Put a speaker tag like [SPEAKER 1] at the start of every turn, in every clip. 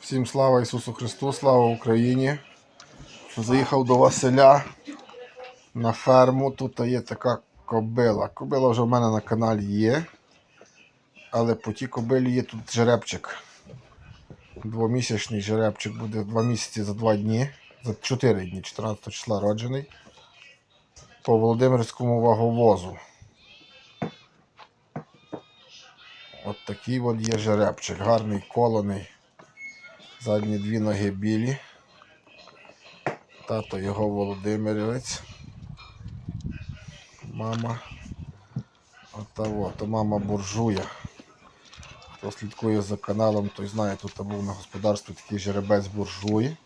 [SPEAKER 1] Всім слава Ісусу Христу, слава Україні. Заїхав до Василя на ферму. Тут є така кобила. Кобила вже в мене на каналі є. Але по тій кобилі є тут жеребчик. Двомісячний жеребчик буде 2 місяці за 2 дні. За 4 дні, 14 числа роджений. По Володимирському ваговозу. От такий от є жеребчик. Гарний колоний. Задні дві ноги білі. Тато його Володимирівець. Мама. Ота от, мама буржуя. Хто слідкує за каналом, той знає, тут був на господарстві такий жеребець буржуї.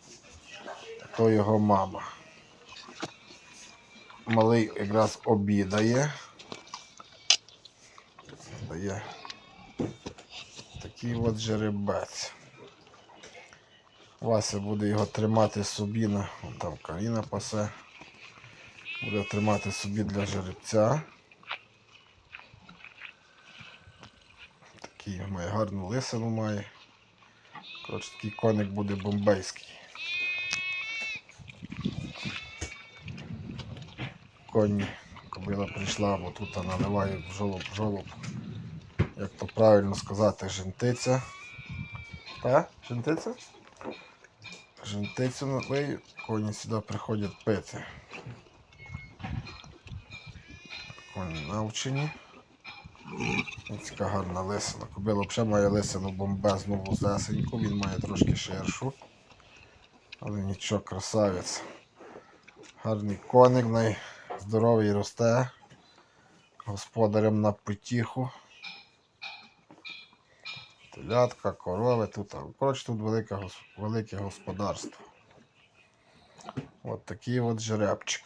[SPEAKER 1] То його мама. Малий якраз обідає. Дає такий от жеребець. Вася буде його тримати собі на. Там Каріна пасе. Буде тримати собі для жеребця. Такий має гарну лисину має. Коротше, такий коник буде бомбейський. Коні. Кобила прийшла, бо тут наливають в жолоб жолоб. Як то правильно сказати, жентиця. Та? Жентиця? Жентицю налиють, коні сюди приходять пити. Коні навчені. Така гарна лисина. Кобила взагалі має лисину бомбезну вузесеньку, він має трошки ширшу. Але нічого, красавець. Гарний коник, най здоровий росте. Господарем на потіху. Телятка, корови, тут, коротше, тут велике, велике господарство. От такий от жеребчик.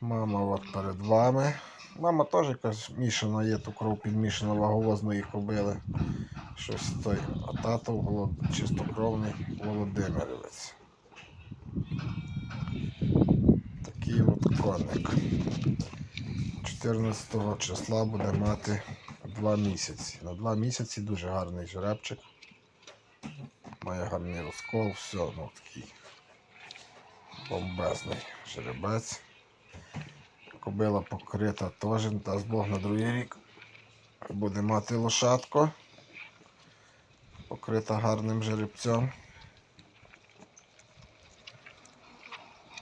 [SPEAKER 1] Мама от перед вами. Мама теж якась мішана є, ту кров підмішана ваговозної кобили. Щось той. А тато Волод- чистокровний Володимировець. Такий от коник. 14 числа буде мати два місяці. На два місяці дуже гарний жеребчик. Має гарний розкол, все, ну такий бомбезний жеребець. Кобила покрита теж, дасть Бог на другий рік. Буде мати лошадку. Покрита гарним жеребцем.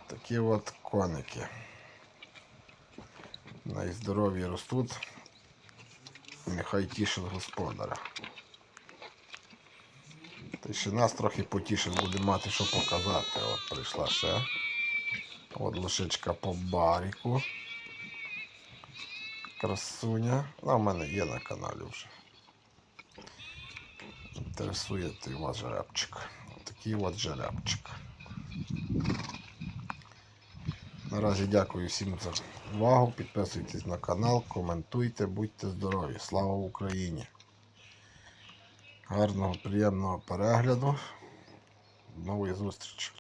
[SPEAKER 1] Такі от коники. Найздорові ростуть. Нехай тішить господаря. Та ще нас трохи потішить, буде мати що показати. От прийшла ще. От лошичка по баріку. Красуня. Вона в мене є на каналі вже. Інтересує той вас жеребчик. Такий от жеребчик. Наразі дякую всім за увагу. Підписуйтесь на канал, коментуйте, будьте здорові. Слава Україні! Гарного, приємного перегляду. Нової зустрічі!